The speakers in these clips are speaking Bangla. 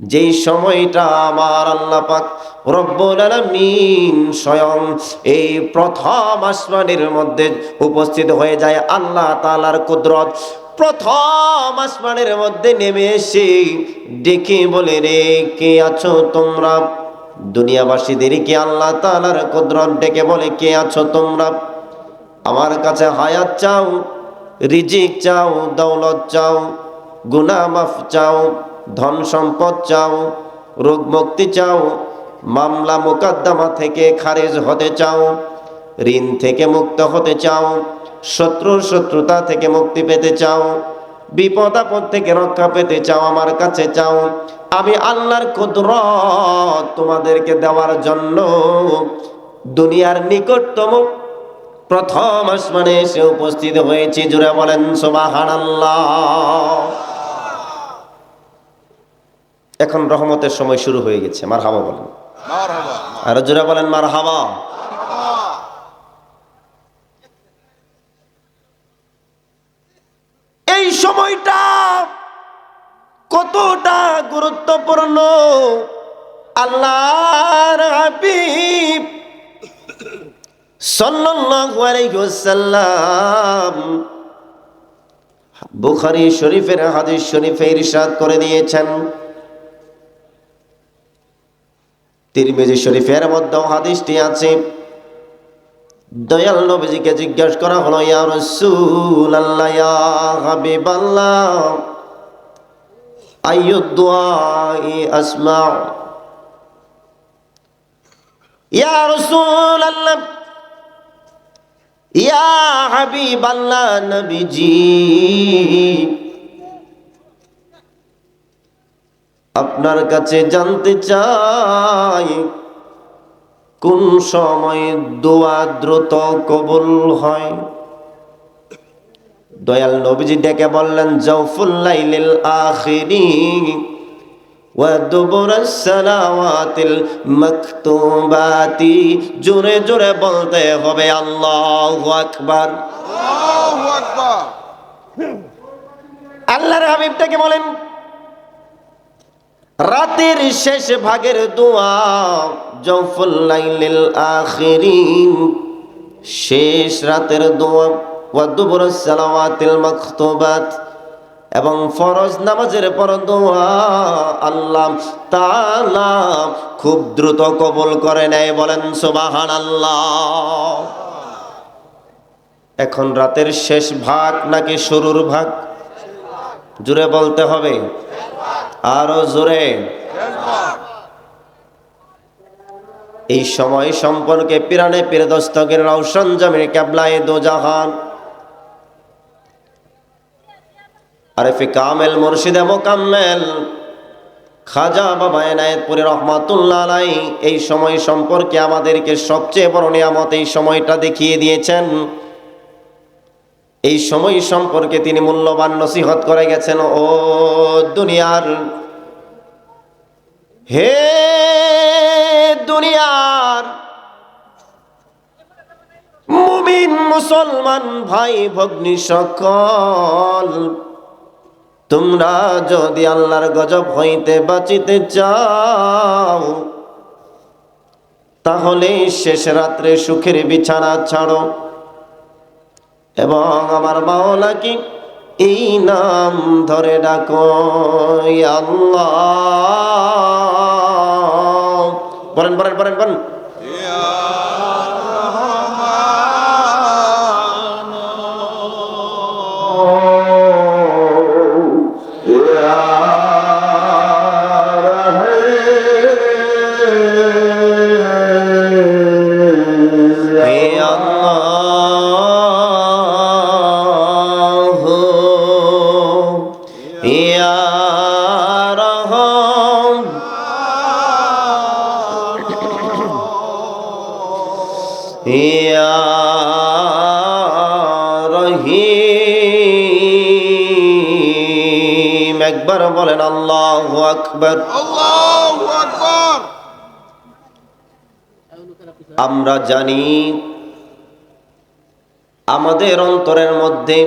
যেই সময়টা আমার আল্লাহ পাক রব্বুল আলামিন স্বয়ং এই প্রথম আসমানের মধ্যে উপস্থিত হয়ে যায়, আল্লাহ তাআলার কুদরত। প্রথম আসমানের মধ্যে নেমে এসে ডেকে বলে, রে, কে আছো তোমরা? দুনিয়াবাসীদেরকে আল্লাহ তাআলার কুদরত ডেকে বলে, কে আছো তোমরা? আমার কাছে হায়াত চাও, রিজিক চাও, দৌলত চাও গুনা মাফ চাও ধন সম্পদ চাও, রোগ মুক্তি চাও, মামলা মোকদ্দমা থেকে খারিজ হতে চাও, ঋণ থেকে মুক্ত হতে চাও, শত্রুর শত্রুতা থেকে মুক্তি পেতে চাও, বিপদ আপদ থেকে রক্ষা পেতে চাও, আমার কাছে চাও, আমি আল্লাহর কুদরত তোমাদেরকে দেওয়ার জন্য দুনিয়ার নিকটতম প্রথম আসমানে এসে উপস্থিত হয়েছি। জুড়ে বলেন, সুবহানাল্লাহ। এখন রহমতের সময় শুরু হয়ে গেছে। মার হাবা বলেন আর জোরে বলেন মার হাবা এই সময়টা কতটা গুরুত্বপূর্ণ? আল্লাহর হাবিব সাল্লাল্লাহু আলাইহি ওয়াসাল্লাম বুখারী শরীফের হাদিস শরীফে ইরশাদ করে দিয়েছেন। তিরমিজি শরীফের মধ্যে হাদিসটি আছে। দয়াল নবীজিকে জিজ্ঞাসা করা হলো, ইয়া রাসূলুল্লাহ, ইয়া হাবিবাল্লাহ, আইয়ু দুআই আসমা, ইয়া রাসূলুল্লাহ, ইয়া হাবিবাল্লাহ নবীজি আপনার কাছে জানতে চাই কোন সময় দোয়া দ্রুত কবুল হয়? দয়াল নবীজি ডেকে বললেন জৌফুল্লাইলিল আখিরি মাকতুবাতি। জোরে জোরে বলতে হবে আল্লাহু আকবার। আল্লাহু আকবার। আল্লাহর হাবিবটাকে বলেন রাতের শেষ ভাগের দোয়া, জৌফুল লাইলিল আখিরিন। শেষ রাতের দোয়া ওয়া দুবুর সালাওয়াতিল মাকতুবাত। এবং ফরজ নামাজের পর দোয়া আল্লাহ তাআলা খুব দ্রুত কবুল করে নেয়, বলেন সুবহানাল্লাহ। এখন রাতের শেষ ভাগ নাকি শুরুর ভাগ? জুড়ে বলতে হবে। আরও জোরে। এই সময় সম্পর্কে পিরানে পীর দস্তকের রৌশন জামির ক্যাবলায় দো জাহান আরেফে কামেল মুর্শিদে মোকাম্মেল। খাজা বাবা এনায়েতপুরে রহমাতুল্লাহ আলাই এই সময় সম্পর্কে আমাদেরকে সবচেয়ে বড় নিয়ামত এই সময়টা দেখিয়ে দিয়েছেন। এই সময় সম্পর্কে তিনি মূল্যবান নসিহত করে গেছেন, ও দুনিয়ার, হে দুনিয়ার মুমিন, মুসলমান, ভাই, ভগ্নী সকল, তোমরা যদি আল্লাহর গজব হইতে বাঁচিতে চাও, তাহলে শেষ রাত্রে সুখের বিছানা ছাড়ো। এবং আমার মাওলা কি এই নাম ধরে ডাকো আল্লাহ। বলেন বলেন বলেন বলেন। আকবার আল্লাহু আকবার। আমরা জানি আমাদের অন্তরের মধ্যে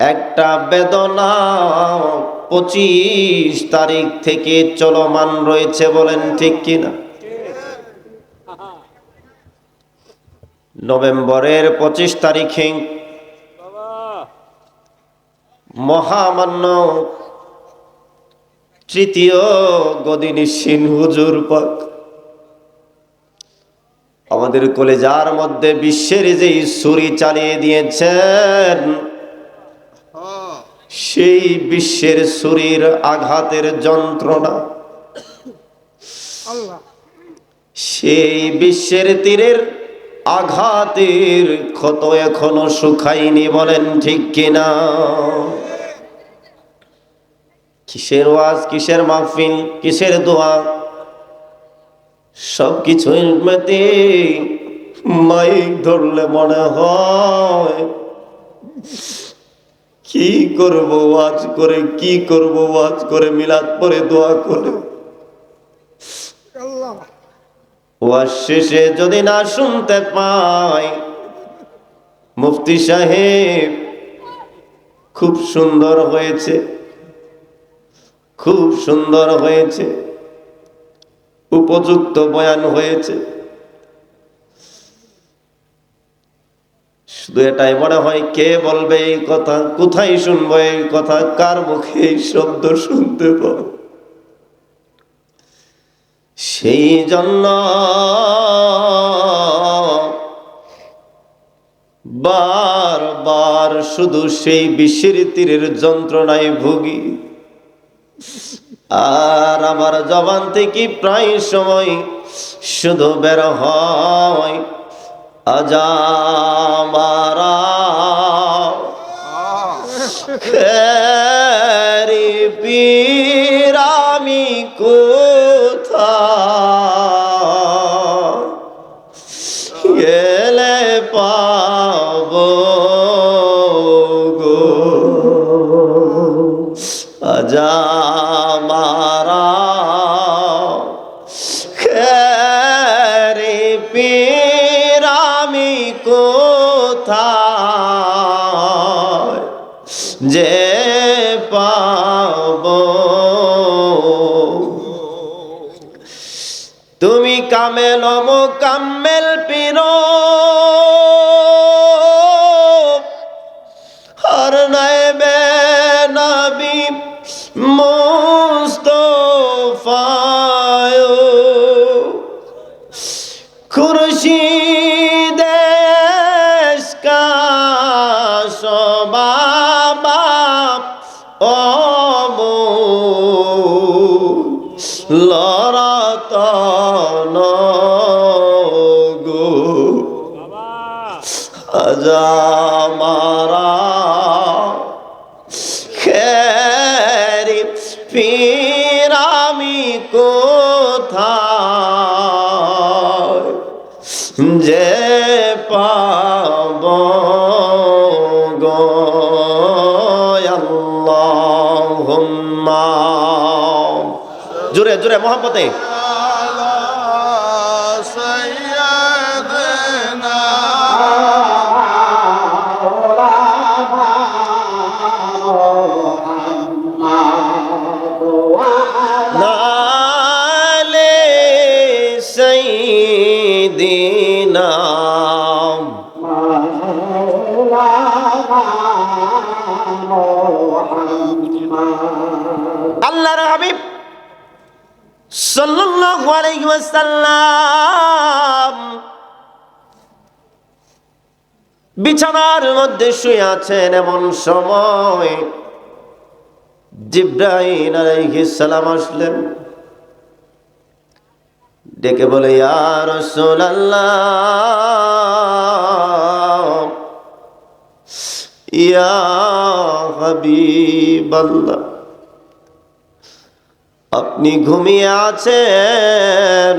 একটা বেদনা পঁচিশ তারিখ থেকে চলমান রয়েছে বলেন ঠিক কিনা? নভেম্বরের পঁচিশ তারিখে মহামান্য তৃতীয় গদিনী সিন হুজুর পাক। আমাদের কলেজার মধ্যে বিশ্বের যেই ছুরি চালিয়ে দিয়েছেন সেই বিশ্বের ছুরির আঘাতের যন্ত্রণা সেই বিশ্বের তীরের আঘাতের ক্ষত এখনও শুকায়নি বলেন ঠিক কিনা। কিসের ওয়াজ, কিসের মাহফিল, কিসের দোয়া? সব কিছুর মেতে মাইক ধরলে মনে হয়, কি করব ওয়াজ করে, কি করব ওয়াজ করে, মিলাদ পরে দোয়া করে। ওয়াজ শেষে যদি না শুনতে পাই, মুফতি সাহেব খুব সুন্দর হয়েছে। খুব সুন্দর হয়েছে। উপযুক্ত বয়ান হয়েছে। শুধু এটাই মনে হয়, কে বলবে এই কথা, কোথায় শুনব এই কথা, কার মুখে এই শব্দ শুনতে পাবো? সেই জন্য বার বার শুধু সেই তীরের যন্ত্রণায় ভুগি। আর আমার জবান থেকে প্রায় সময় শুধু বের হয়। আজামারা। হর নাইবে নবী। মুস্তফায় জোরে জোরে মোহাম্মতে বিছানার মধ্যে শুয়ে আছেন এমন সময় জিব্রাইল আলাইহিস আসলেন। ডেকে বলে, ইয়া রাসূলুল্লাহ, ইয়া হাবিবাল্লাহ। আপনি ঘুমিয়ে আছেন।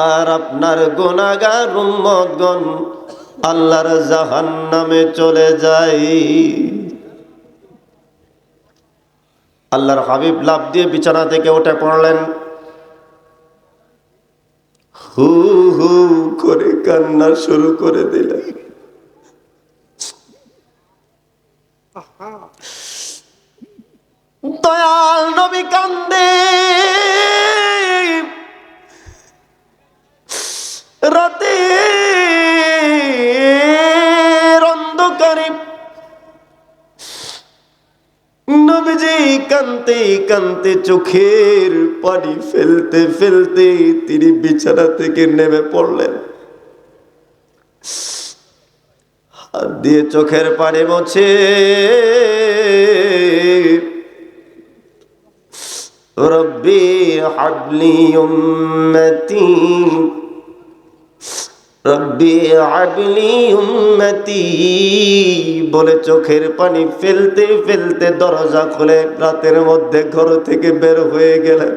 আর আপনার গুনাগার উম্মতগণ আল্লাহর জাহান নামে চলে যাই আল্লাহর হাবিব লাভ দিয়ে বিছানা থেকে উঠে পড়লেন। হু হু করে কান্না শুরু করে দিলেন। দয়াল নবী কান্দে। রাতে অন্ধকারে নবীজি কানতে কানতে চোখের পানি ফেলতে ফেলতে তিনি বিছানা থেকে নেমে পড়লেন। হাত দিয়ে চোখের পানি মোছে। রব্বি হাবলি উম্মতি। রব্বি হাবলি উম্মতি। বলে চোখের পানি ফেলতে ফেলতে দরজা খুলে রাতের মধ্যে ঘর থেকে বের হয়ে গেলেন।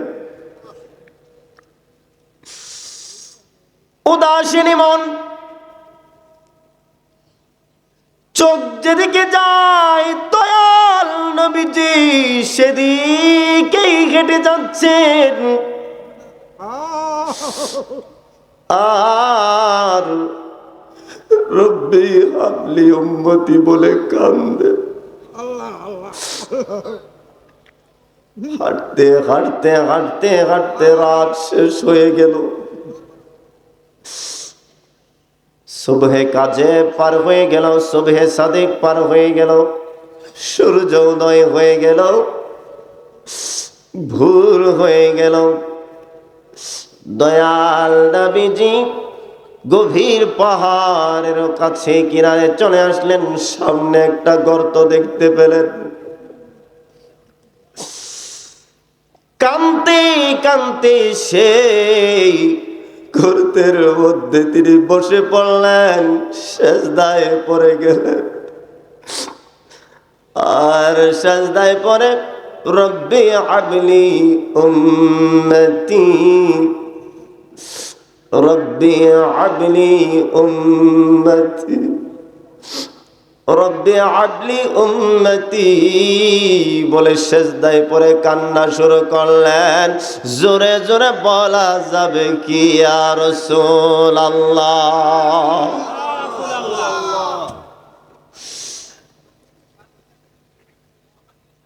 উদাসীনী মন চোখ যেদিকে যায় দয়াল নবীজি, সেদিকেই হেঁটে যাচ্ছেন। আর রব্বি হাবলি উম্মতি বলে কান্দে। হাঁটতে হাঁটতে হাঁটতে হাঁটতে রাত শেষ হয়ে গেল। সুবহে কাজে পার হয়ে গেল, সুবহে সাদেক পার হয়ে গেল, সূর্য উদয় হয়ে গেল, ভোর হয়ে গেল। দয়াল নবীজি গভীর পাহাড়ের কাছে কিনারে চলে আসলেন, সামনে একটা গর্ত দেখতে পেলেন। কান্তে কান্তে সেই গর্তের মধ্যে তিনি বসে পড়লেন শেষ দায়ে পরে গেলেন। আর শেষ সেজদায় পরে রব্বি আবলি উম্মতি। রব্বি আবলি উম্মতি। রব্বি আবলি উম্মতি বলে সেজদায় পরে কান্না শুরু করলেন। জোরে জোরে বলা যাবে কি আর আল্লাহ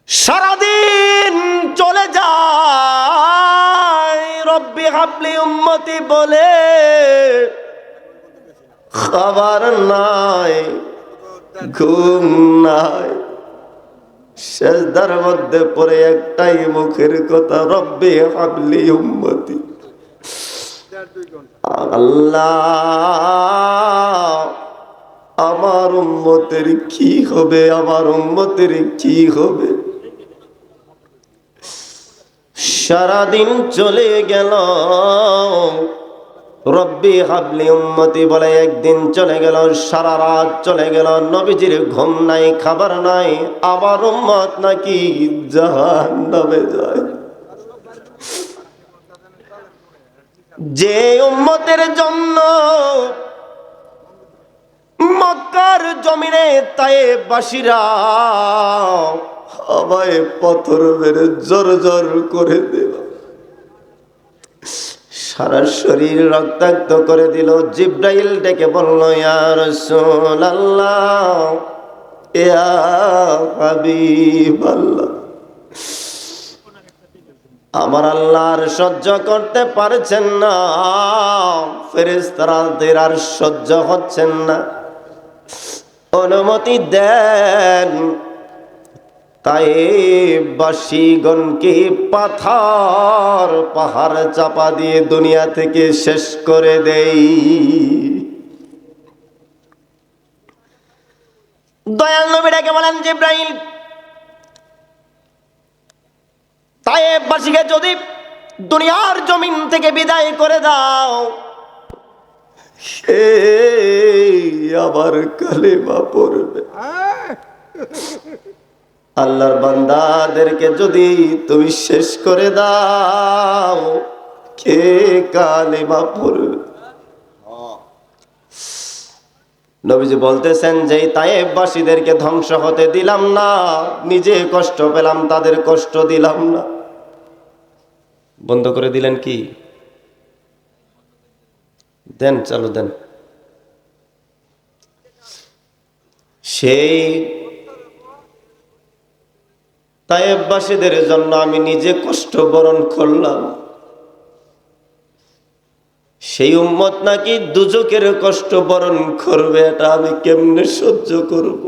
সারাদিন চলে যায় রব্বি হাবলি উম্মতি বলে। খাবার নাই ঘুম নাই। শেষদার মধ্যে পরে একটাই মুখের কথা, রব্বে হাবলি উম্মতি। আল্লাহ, আমার উম্মতের কি হবে? আমার উম্মতের কি হবে? সারাদিন চলে গেল রব্বি হাবলি উম্মতি বলে একদিন চলে গেল, সারা রাত চলে গেল, নবীজির ঘুম নাই, খাবার নাই, আবার উম্মত নাকি জাহান নামে যায়। যে উম্মতের জন্য মক্কার জমিনে তাই বাসিরা আমায় পথর মেরে জোর জোর করে দিল সারা শরীর রক্তাক্ত করে দিল। জিব্রাইল ডেকে বলল ইয়ার ইয়া আল্লাহ আমার আল্লাহর সহ্য করতে পারছেন না। ফেরেস্তারাদের আর সহ্য হচ্ছেন না। অনুমতি দেন তাই বাসীগণকে পাথর পাহাড় চাপা দিয়ে দুনিয়া থেকে শেষ করে দেই। দয়াল নবী ডেকে বলেন জিব্রাইল তাই বাসীকে যদি দুনিয়ার জমিন থেকে বিদায় করে দাও, সে আবার কালেমা পড়বে। আল্লাহর বান্দাদেরকে যদি তুমি শেষ করে দাও, কে কালেমা পড়বে? নবীজি বলতেছেন যে তায়েববাসীদেরকে ধ্বংস হতে দিলাম না, নিজে কষ্ট পেলাম, তাদের কষ্ট দিলাম না। বন্ধ করে দিলেন কি? দেন, চালু দেন। সেই তায়েববাসীদের জন্য আমি নিজে কষ্ট বরণ করলাম। সেই উম্মত নাকি দুজকের কষ্ট বরণ করবে, এটা আমি কেমনে সহ্য করব?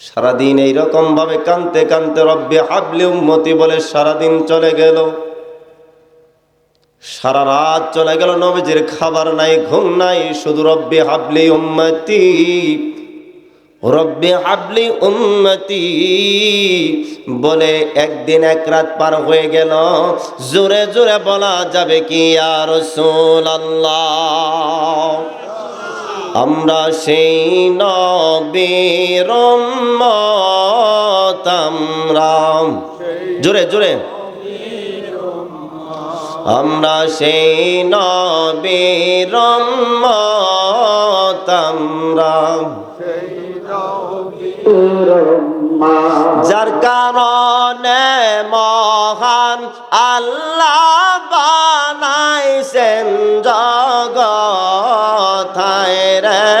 সারাদিন এইরকম ভাবে কানতে কানতে রব্বে হাবলি উম্মতি বলে সারাদিন চলে গেল। সারা রাত চলে গেল, নবীজির খাবার নাই, ঘুম নাই, শুধু রব্বে হাবলি উম্মতি। রব্বে হাবলি উম্মতি। বলে, একদিন এক রাত পার হয়ে গেল, জোরে জোরে বলা যাবে কি আর আল্লাহ আমরা সেই আমরা জোরে জোরে। আমরা সেই উম্মত, আমরা যার কারণে মহান আল্লাহ বানাইছেন জগতায় রে।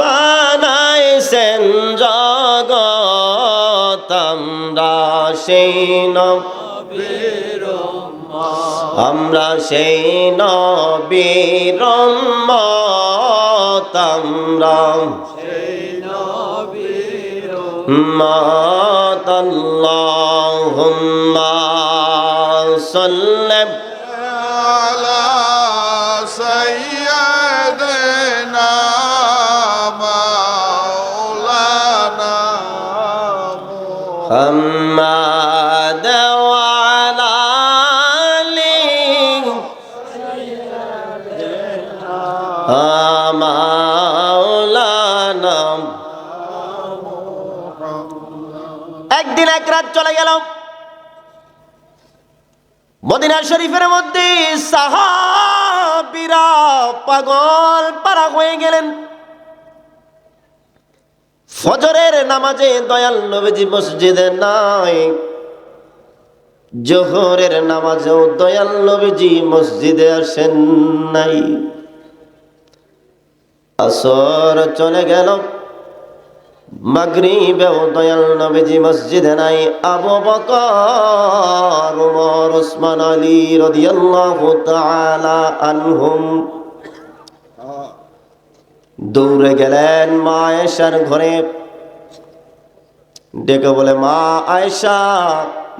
বানাইছেন জগত আমরা সেই নবীর আমরা সেই নবীর আমরা মাতাল্লাহুম্মা সাল্লাম। আলা সাইয়্যিদিনা মাওলানা মুহাম্মদ। মদিনা শরীফের মধ্যে সাহাবিরা পাগল পারা হয়ে গেলেন। ফজরের নামাজে দয়াল নবীজি মসজিদে নাই। জোহরের নামাজেও দয়াল নবীজি মসজিদে আসেন নাই। আসর চলে গেল। মাগরিবেও দয়াল নবীজি মসজিদে নাই আবু বকর, উমর, উসমান, আলী রাদিয়াল্লাহু তাআলা আনহুম। দৌড়ে গেলেন মা আয়েশার ঘরে। ডেকে বলে, মা আয়েশা,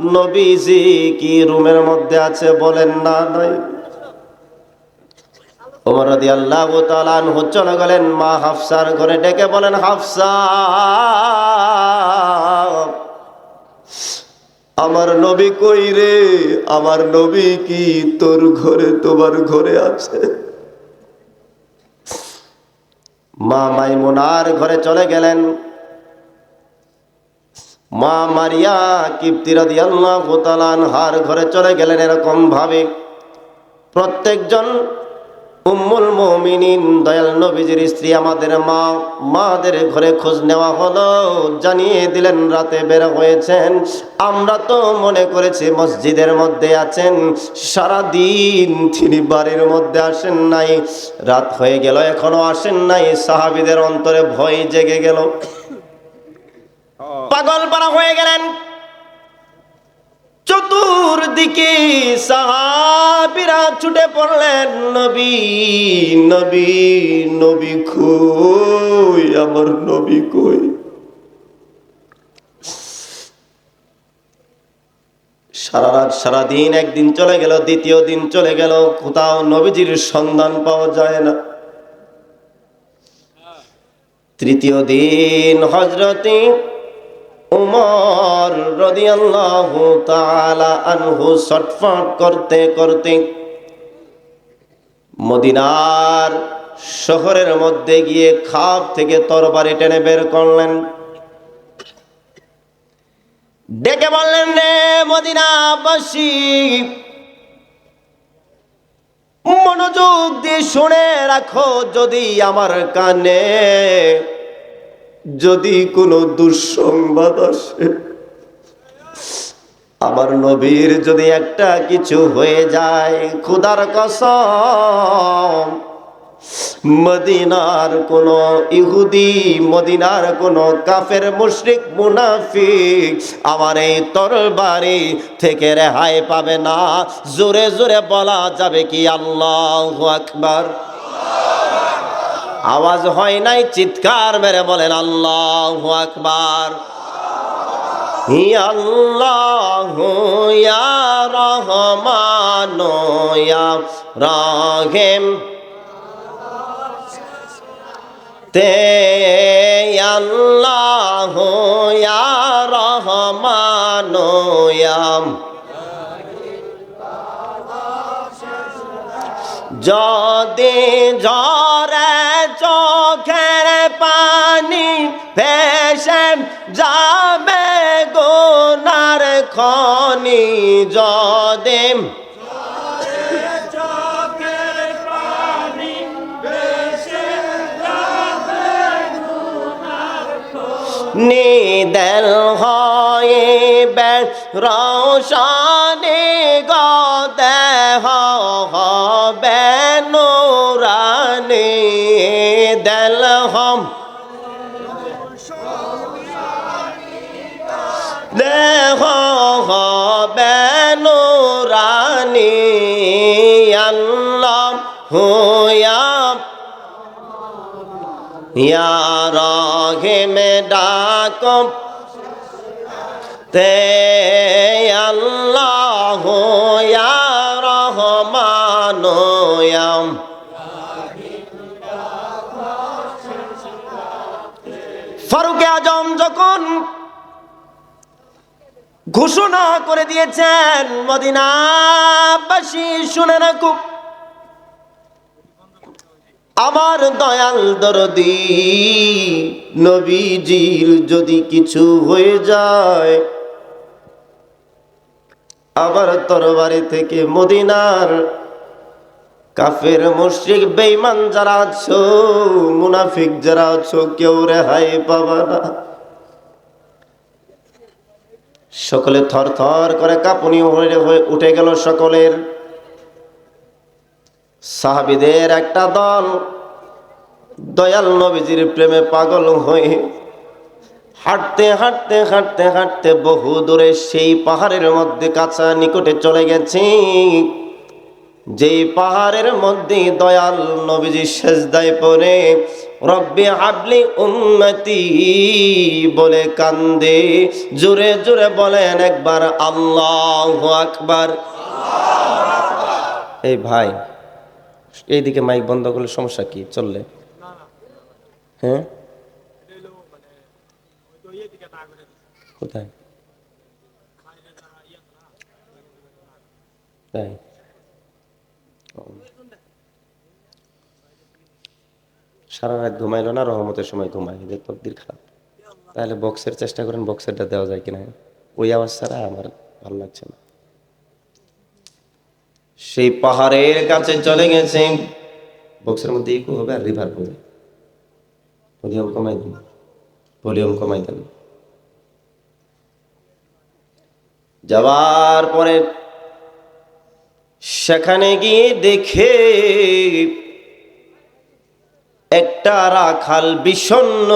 নবীজি কি রুমের মধ্যে আছে? বলেন, না, নাই। ওমর রাদিয়াল্লাহু তাআলা আনহু চলে গেলেন মা হাফসার ঘরে ডেকে বলেন, হাফসা, আমার নবী কই রে? আমার নবী কি তোর ঘরে, তোমার ঘরে আছে? মা মাইমুনার ঘরে চলে গেলেন। মা মারিয়া কিপ্তিরাদি আল্লাহ হার ঘরে চলে গেলেন এরকম ভাবে প্রত্যেকজন উম্মুল মুমিনিন দয়াল নবীজির স্ত্রী আমাদের মা মাদের ঘরে খোঁজ নেওয়া হলো জানিয়ে দিলেন রাতে বের হয়েছেন। আমরা তো মনে করেছি মসজিদের মধ্যে আছেন সারা দিন তিনি বাড়ির মধ্যে আসেন নাই রাত হয়ে গেল এখনও আসেন নাই সাহাবিদের অন্তরে ভয় জেগে গেল। পাগল পারা হয়ে গেলেন। চতুর্দিকে সাহাবিরা ছুটে পড়লেন, নবী নবী নবী কই? আমার নবী কই? সারা রাত সারাদিন একদিন চলে গেল, দ্বিতীয় দিন চলে গেল, কোথাও নবীজির সন্ধান পাওয়া যায় না। তৃতীয় দিন হজরতে উমর রদিয়াল্লাহু তাআলা আনহু ছটফট করতে করতে মদিনার শহরের মধ্যে গিয়ে খাপ থেকে তরবারি টেনে বের করলেন। ডেকে বললেন, রে মদিনাবাসী, মনোযোগ দিয়ে শুনে রাখো যদি আমার কানে যদি কোনো দুঃসংবাদ আসে, আমার নবীর যদি একটা কিছু হয়ে যায়, খুদার কসম, মদিনার কোন ইহুদি, মদিনার কোন কাফের, মুশরিক, মুনাফিক আমার এই তরবারি থেকে রেহাই পাবে না। জোরে জোরে বলা যাবে কি আল্লাহ আকবার। আওয়াজ হয় নাই চিৎকার মেরে বলেন আল্লাহ আকবার। রাহিম। তে আল্লাহ যদি ঝরে ভেসে যাবে গোনার খনি যদি নিদল হইবে রোশনি গদে হবে নুরানি দল হম। নুরানি আল্লাহ হুয়া ইয়া মে ডাক। তে ঘোষণা করে দিয়েছেন মদিনাবাসী, শুনে রাখুক আমার দয়াল দরদি, নবীজির যদি কিছু হয়ে যায় আবার তরবারি থেকে মদিনার কাফের, মুশরিক, বেঈমান যারা আছো, মুনাফিক যারা আছো, কেউ রেহাই পাবা না। সকলে থর থর করে কাঁপুনি হয়ে উঠে গেল সকলের। সাহাবিদের একটা দল, দয়াল নবীজির প্রেমে পাগল হয়ে হাঁটতে হাঁটতে হাঁটতে হাঁটতে বহু দূরে সেই পাহাড়ের মধ্যে কাছা নিকটে চলে গেছে। যেই পাহাড়ের মধ্যে দয়াল নবীজি সেজদায় পড়ে রব্বি হাবলি উম্মতি বলে কান্দে, জোরে জোরে বলেন একবার, আল্লাহ আকবার। এই ভাই, এইদিকে মাইক বন্ধ করলে সমস্যা কি? চললে। হ্যাঁ? কোথায়? তাই ও। সারা রাত ঘুমাইলো না, রহমতের সময় ঘুমাই এদের তকদির খারাপ। তাহলে বক্সের চেষ্টা করেন বক্সেরটা দেওয়া যায় কিনা। ওই আওয়াজ ছাড়া আমার ভালো লাগছে না। সেই পাহাড়ের কাছে চলে গেছে। বক্সের মধ্যে ইকো হবে আর রিভার হবে। ভলিউম কমাই দিন ভলিউম কমাই দেন যাওয়ার পরে সেখানে গিয়ে দেখে একটা রাখাল বিষণ্ণ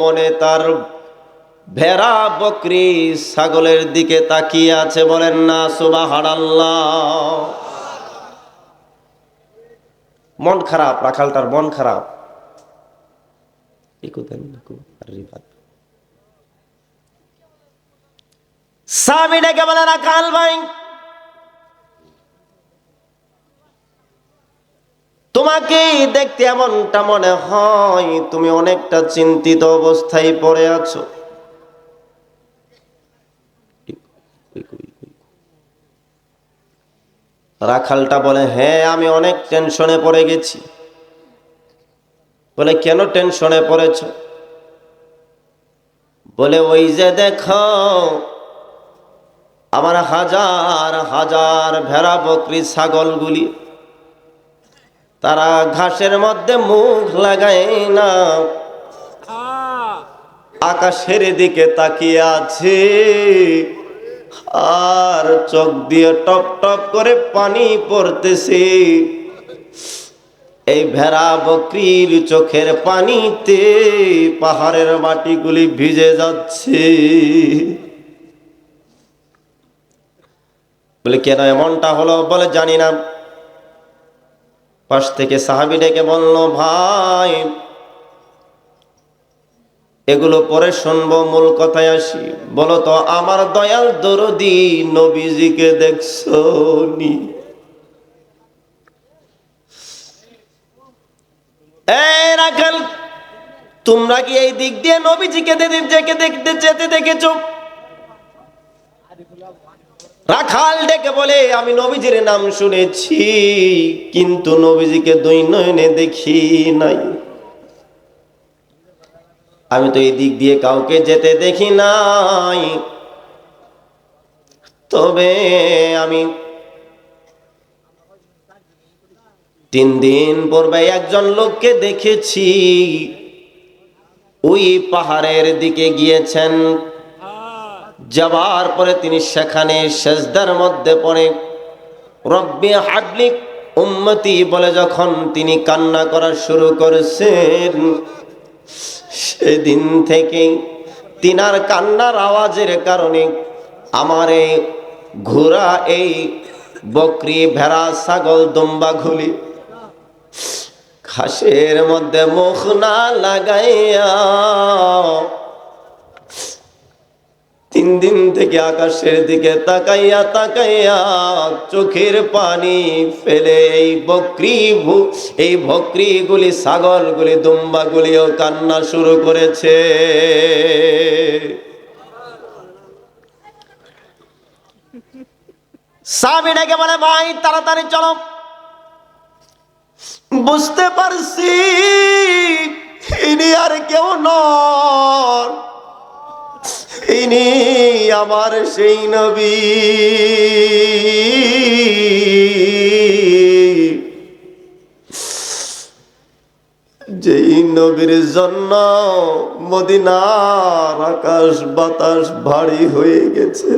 মনে তার ভেড়া বকরি ছাগলের দিকে তাকিয়ে আছে বলেন না সুবাহার মন খারাপ, রাখালটার মন খারাপ। সাহাবী ডেকে বলে, রাখাল ভাই তোমাকে দেখতে এমনটা মনে হয় তুমি অনেকটা চিন্তিত অবস্থায় পড়ে আছো? রাখালটা বলে হ্যাঁ আমি অনেক টেনশনে পড়ে গেছি। বলে, কেন টেনশনে পড়েছ? বলে, ওই যে দেখো, আমার হাজার হাজার ভেড়া, বকরি, ছাগলগুলি তারা ঘাসের মধ্যে মুখ লাগায় না। আকাশের দিকে তাকিয়ে আছে। আর চোখ দিয়ে টপ টপ করে পানি পড়তেছে। এই ভেড়া বকরির চোখের পানিতে পাহাড়ের মাটিগুলি ভিজে যাচ্ছে। বলে, কেন এমনটা হলো? বলে, জানি না। পাশ থেকে সাহাবি ডেকে বলল, ভাই, এগুলো পরে শুনব, মূল কথায় আসি। বলো তো, আমার দয়াল দরদি নবীজিকে দেখছ নি তোমরা কি এই দিক দিয়ে নবীজিকে দেখে দেখতে যেতে দেখেছ? রাখাল ডেকে বলে, আমি নবীজির নাম শুনেছি, কিন্তু নবীজিকে দুই নয়নে দেখি নাই। আমি তো এই দিক দিয়ে কাউকে যেতে দেখি নাই। তবে আমি তিন দিন পূর্বে একজন লোককে দেখেছি। ওই পাহাড়ের দিকে গিয়েছেন। যাবার পরে তিনি সেখানে সেজদার মধ্যে পড়ে। রব্বি হাবলিক উম্মতি বলে যখন তিনি কান্না করা শুরু করেছেন, সেদিন থেকে তিনার কান্নার আওয়াজের কারণে আমার এই ঘোড়া, এই বকরি, ভেড়া, ছাগল দুম্বাগুলি ঘাসের মধ্যে মুখ না লাগাইয়া তিন দিন থেকে আকাশের দিকে তাকাইয়া তাকাইয়া চোখের পানি ফেলে এই বকরি এই বকরিগুলি ছাগলগুলি, দুম্বাগুলিও কান্না শুরু করেছে। সাবিনাকে বলে, ভাই, তাড়াতাড়ি চলো। বুঝতে পারছি, ইনি আর কেউ নন। ইনি আমার সেই নবী। যেই নবীর জন্য মদিনার আকাশ বাতাস ভারী হয়ে গেছে।